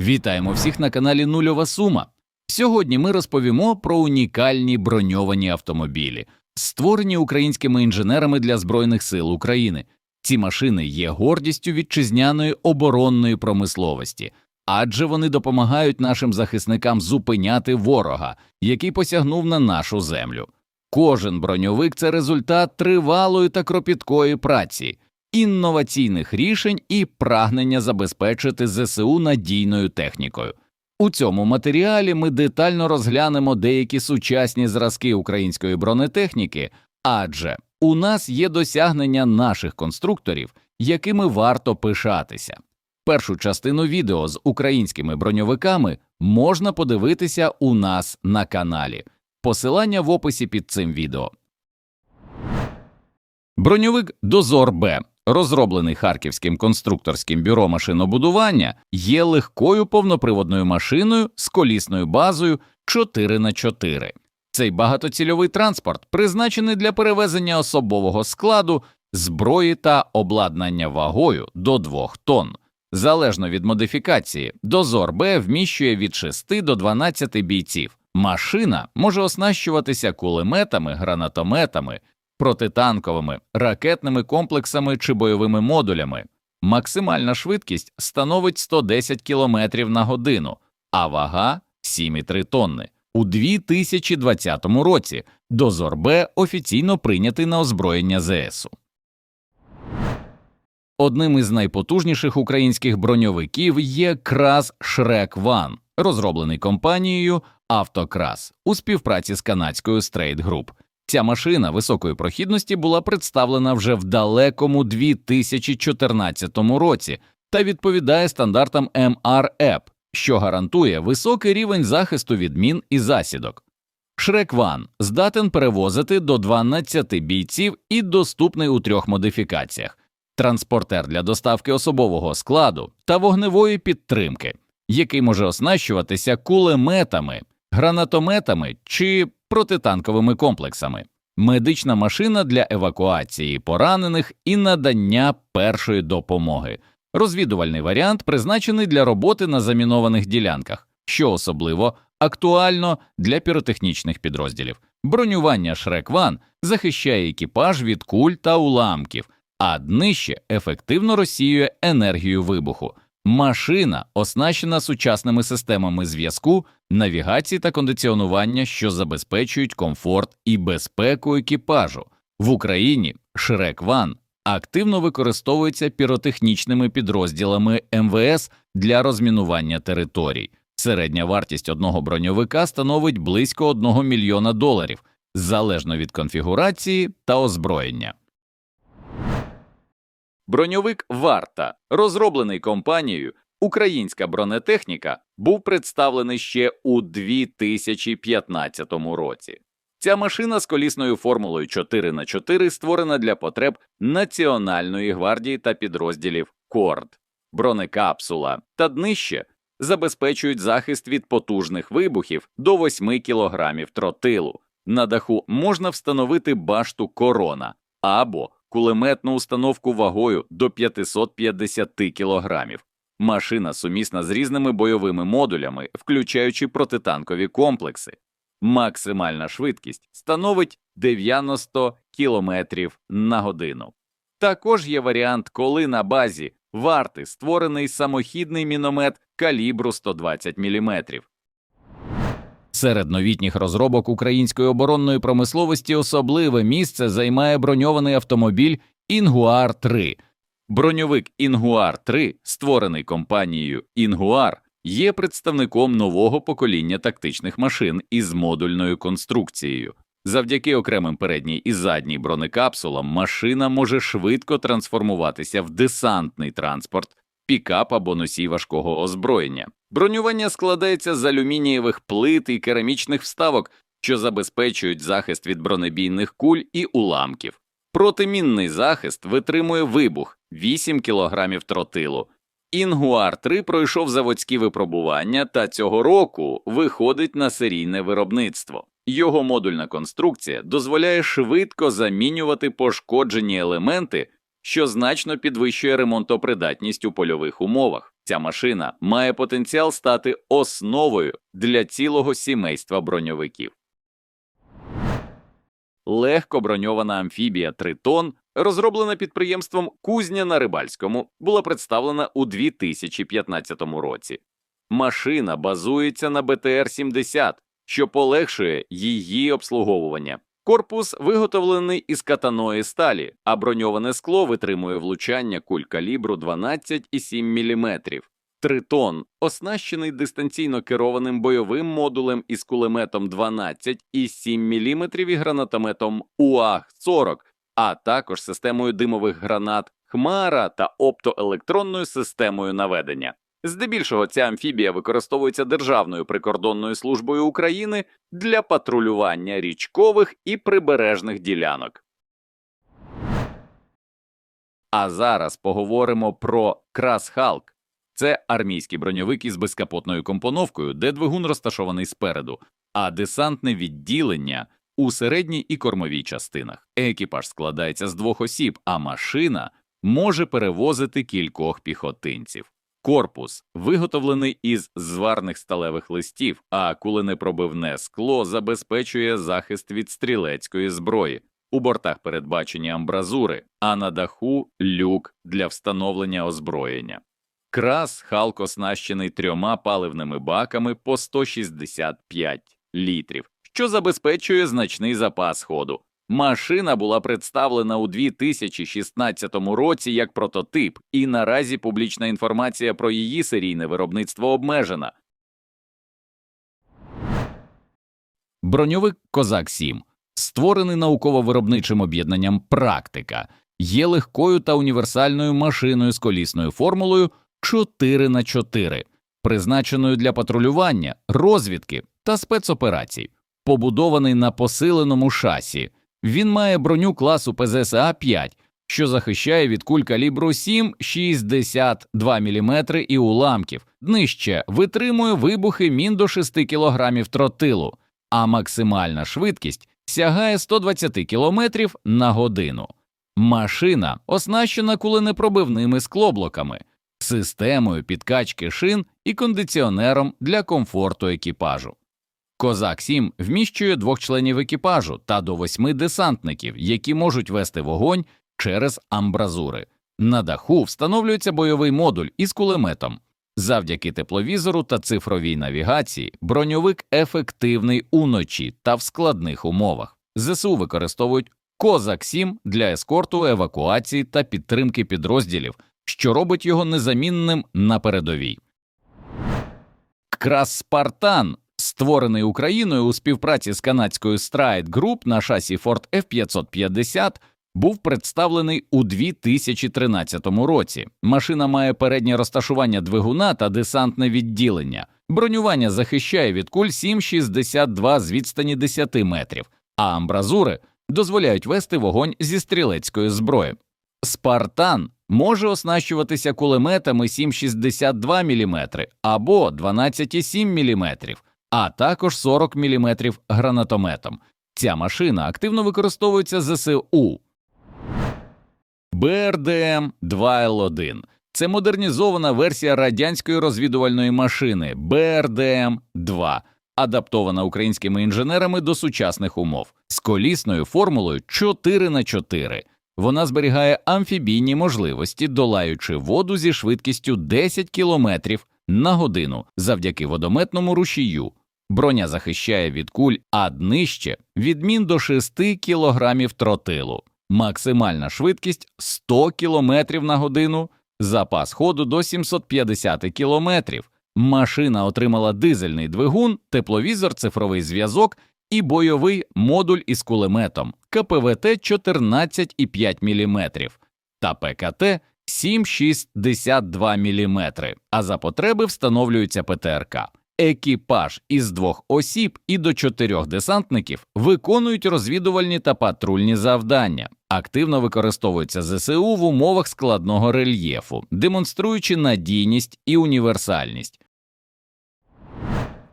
Вітаємо всіх на каналі Нульова Сума. Сьогодні ми розповімо про унікальні броньовані автомобілі, створені українськими інженерами для Збройних сил України. Ці машини є гордістю вітчизняної оборонної промисловості, адже вони допомагають нашим захисникам зупиняти ворога, який посягнув на нашу землю. Кожен броньовик це результат тривалої та кропіткої праці, інноваційних рішень і прагнення забезпечити ЗСУ надійною технікою. У цьому матеріалі ми детально розглянемо деякі сучасні зразки української бронетехніки, адже у нас є досягнення наших конструкторів, якими варто пишатися. Першу частину відео з українськими броньовиками можна подивитися у нас на каналі. Посилання в описі під цим відео. Броньовик Дозор Б, розроблений Харківським конструкторським бюро машинобудування, є легкою повноприводною машиною з колісною базою 4х4. Цей багатоцільовий транспорт призначений для перевезення особового складу, зброї та обладнання вагою до 2 тонн. Залежно від модифікації, дозор Б вміщує від 6 до 12 бійців. Машина може оснащуватися кулеметами, гранатометами, протитанковими, ракетними комплексами чи бойовими модулями. Максимальна швидкість становить 110 км на годину, а вага 7,3 тонни. У 2020 році дозор Б офіційно прийнятий на озброєння ЗСУ. Одним із найпотужніших українських броньовиків є Крас Шрек Ван, розроблений компанією Автокрас у співпраці з канадською Straight Group. Ця машина високої прохідності була представлена вже в далекому 2014 році та відповідає стандартам MREP, що гарантує високий рівень захисту від мін і засідок. Шрек Ван здатен перевозити до 12 бійців і доступний у трьох модифікаціях: транспортер для доставки особового складу та вогневої підтримки, який може оснащуватися кулеметами, гранатометами чи протитанковими комплексами, медична машина для евакуації поранених і надання першої допомоги, розвідувальний варіант призначений для роботи на замінованих ділянках, що особливо актуально для піротехнічних підрозділів. Бронювання Шрек-Ван захищає екіпаж від куль та уламків, а днище ефективно розсіює енергію вибуху. Машина оснащена сучасними системами зв'язку, навігації та кондиціонування, що забезпечують комфорт і безпеку екіпажу. В Україні Шрек Ван активно використовується піротехнічними підрозділами МВС для розмінування територій. Середня вартість одного броньовика становить близько 1 мільйона доларів, залежно від конфігурації та озброєння. Броньовик Варта, розроблений компанією Українська бронетехніка, був представлений ще у 2015 році. Ця машина з колісною формулою 4х4 створена для потреб Національної гвардії та підрозділів КОРД. Бронекапсула та днище забезпечують захист від потужних вибухів до 8 кг тротилу. На даху можна встановити башту корона або кулеметну установку вагою до 550 кг. Машина сумісна з різними бойовими модулями, включаючи протитанкові комплекси. Максимальна швидкість становить 90 км на годину. Також є варіант, коли на базі варти створений самохідний міномет калібру 120 мм. Серед новітніх розробок української оборонної промисловості особливе місце займає броньований автомобіль Інгуар 3. Броньовик Інгуар 3, створений компанією Інгуар, є представником нового покоління тактичних машин із модульною конструкцією. Завдяки окремим передній і задній бронекапсулам машина може швидко трансформуватися в десантний транспорт, пікап або носій важкого озброєння. Бронювання складається з алюмінієвих плит і керамічних вставок, що забезпечують захист від бронебійних куль і уламків. Протимінний захист витримує вибух 8 кг тротилу. Інгуар 3 пройшов заводські випробування та цього року виходить на серійне виробництво. Його модульна конструкція дозволяє швидко замінювати пошкоджені елементи, що значно підвищує ремонтопридатність у польових умовах. Ця машина має потенціал стати основою для цілого сімейства броньовиків. Легко броньована амфібія Тритон, розроблена підприємством Кузня на Рибальському, була представлена у 2015 році. Машина базується на БТР-70, що полегшує її обслуговування. Корпус виготовлений із катаної сталі, а броньоване скло витримує влучання куль калібру 12,7 мм. Тритон оснащений дистанційно керованим бойовим модулем із кулеметом 12,7 мм і гранатометом УАГ-40, а також системою димових гранат Хмара та оптоелектронною системою наведення. Здебільшого ця амфібія використовується Державною прикордонною службою України для патрулювання річкових і прибережних ділянок. А зараз поговоримо про Крас-Халк. Це армійський броньовик із безкапотною компоновкою, де двигун розташований спереду, а десантне відділення у середній і кормовій частинах. Екіпаж складається з двох осіб, а машина може перевозити кількох піхотинців. Корпус виготовлений із зварних сталевих листів, а куленепробивне скло забезпечує захист від стрілецької зброї. У бортах передбачені амбразури, а на даху люк для встановлення озброєння. Крас Халк оснащений трьома паливними баками по 165 літрів, що забезпечує значний запас ходу. Машина була представлена у 2016 році як прототип, і наразі публічна інформація про її серійне виробництво обмежена. Броньовик Козак 7 створений науково-виробничим об'єднанням Практика, є легкою та універсальною машиною з колісною формулою 4 на 4 призначеною для патрулювання, розвідки та спецоперацій, побудований на посиленому шасі. Він має броню класу ПЗСА 5, що захищає від куль калібру 7,62 мм і уламків, днище витримує вибухи мін до 6 кг тротилу, а максимальна швидкість сягає 120 км на годину. Машина оснащена куленепробивними склоблоками, системою підкачки шин і кондиціонером для комфорту екіпажу. Козак 7 вміщує двох членів екіпажу та до восьми десантників, які можуть вести вогонь через амбразури. На даху встановлюється бойовий модуль із кулеметом. Завдяки тепловізору та цифровій навігації броньовик ефективний уночі та в складних умовах. ЗСУ використовують Козак 7 для ескорту, евакуації та підтримки підрозділів, що робить його незамінним на передовій. Крас Спартан створений Україною у співпраці з канадською Stride Group на шасі Ford F550, був представлений у 2013 році. Машина має переднє розташування двигуна та десантне відділення. Бронювання захищає від куль 7,62 з відстані 10 метрів, а амбразури дозволяють вести вогонь зі стрілецької зброї. Спартан може оснащуватися кулеметами 7,62 мм або 12,7 мм, а також 40 мм гранатометом. Ця машина активно використовується ЗСУ. БРДМ 2Л1 це модернізована версія радянської розвідувальної машини БРДМ 2 адаптована українськими інженерами до сучасних умов з колісною формулою 4 на 4 Вона зберігає амфібійні можливості, долаючи воду зі швидкістю 10 км на годину завдяки водометному рушію. Броня захищає від куль, а днище від мін до 6 кг тротилу. Максимальна швидкість 100 км на годину, запас ходу до 750 км. Машина отримала дизельний двигун, тепловізор, цифровий зв'язок і бойовий модуль із кулеметом КПВТ 14,5 мм та ПКТ 7,62 мм, а за потреби встановлюється ПТРК. Екіпаж із двох осіб і до чотирьох десантників виконують розвідувальні та патрульні завдання, активно використовуються ЗСУ в умовах складного рельєфу, демонструючи надійність і універсальність.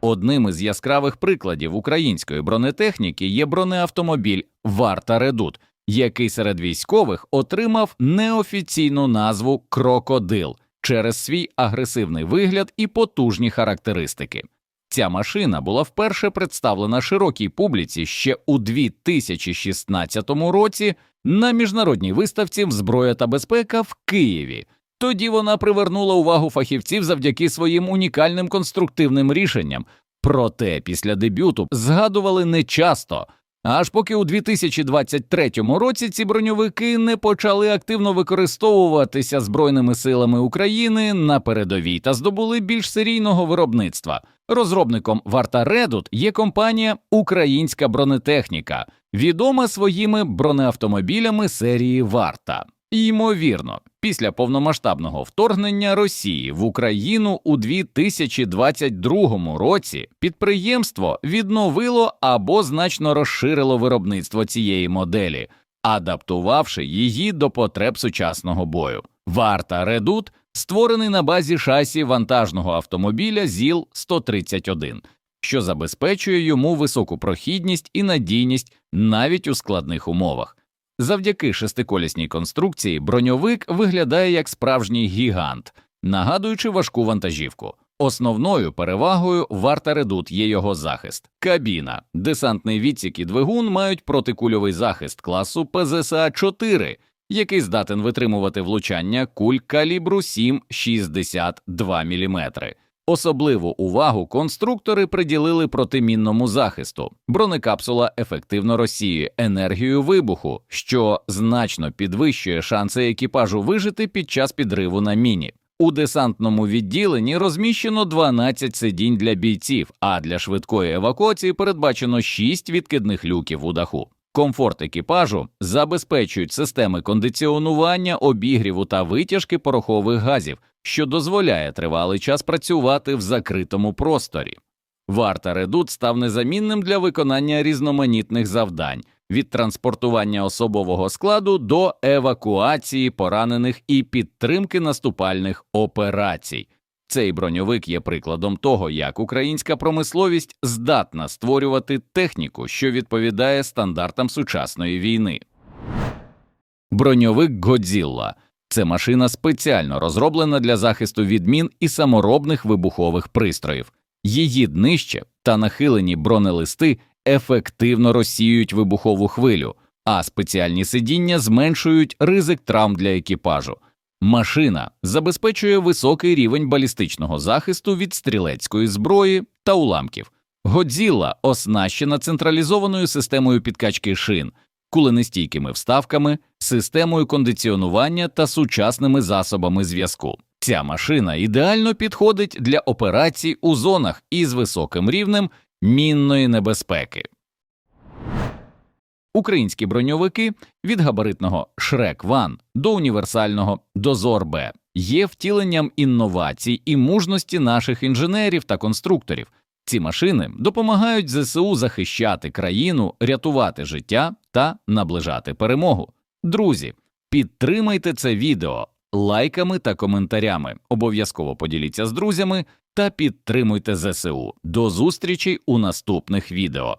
Одним із яскравих прикладів української бронетехніки є бронеавтомобіль Варта Редут, який серед військових отримав неофіційну назву Крокодил. Через свій агресивний вигляд і потужні характеристики. Ця машина була вперше представлена широкій публіці ще у 2016 році на міжнародній виставці зброя та безпека в Києві. Тоді вона привернула увагу фахівців завдяки своїм унікальним конструктивним рішенням. Проте після дебюту згадували нечасто, аж поки у 2023 році ці броньовики не почали активно використовуватися Збройними силами України на передовій та здобули більш серійного виробництва. Розробником Варта Редут є компанія Українська бронетехніка, відома своїми бронеавтомобілями серії Варта. Ймовірно, після повномасштабного вторгнення Росії в Україну у 2022 році підприємство відновило або значно розширило виробництво цієї моделі, адаптувавши її до потреб сучасного бою. Варта Редут створений на базі шасі вантажного автомобіля ЗІЛ 131 що забезпечує йому високу прохідність і надійність навіть у складних умовах. Завдяки шестиколісній конструкції броньовик виглядає як справжній гігант, нагадуючи важку вантажівку. Основною перевагою варта редут є його захист. Кабіна, десантний відсік і двигун мають протикульовий захист класу ПЗСА 4 який здатен витримувати влучання куль калібру 7,62 мм. Особливу увагу конструктори приділили протимінному захисту. Бронекапсула ефективно розсіює енергію вибуху, що значно підвищує шанси екіпажу вижити під час підриву на міні. У десантному відділенні розміщено 12 сидінь для бійців, а для швидкої евакуації передбачено 6 відкидних люків у даху. Комфорт екіпажу забезпечують системи кондиціонування, обігріву та витяжки порохових газів, що дозволяє тривалий час працювати в закритому просторі. Варта Редут став незамінним для виконання різноманітних завдань від транспортування особового складу до евакуації поранених і підтримки наступальних операцій. Цей броньовик є прикладом того, як українська промисловість здатна створювати техніку, що відповідає стандартам сучасної війни. Броньовик Годзілла це машина спеціально розроблена для захисту від мін і саморобних вибухових пристроїв. Її днище та нахилені бронелисти ефективно розсіюють вибухову хвилю, а спеціальні сидіння зменшують ризик травм для екіпажу. Машина забезпечує високий рівень балістичного захисту від стрілецької зброї та уламків. Годзілла оснащена централізованою системою підкачки шин, куленестійкими вставками, системою кондиціонування та сучасними засобами зв'язку. Ця машина ідеально підходить для операцій у зонах із високим рівнем мінної небезпеки. Українські броньовики від габаритного Шрек Ван до універсального Дозор Б є втіленням інновацій і мужності наших інженерів та конструкторів. Ці машини допомагають ЗСУ захищати країну, рятувати життя та наближати перемогу. Друзі, підтримайте це відео лайками та коментарями. Обов'язково поділіться з друзями та підтримуйте ЗСУ. До зустрічі у наступних відео.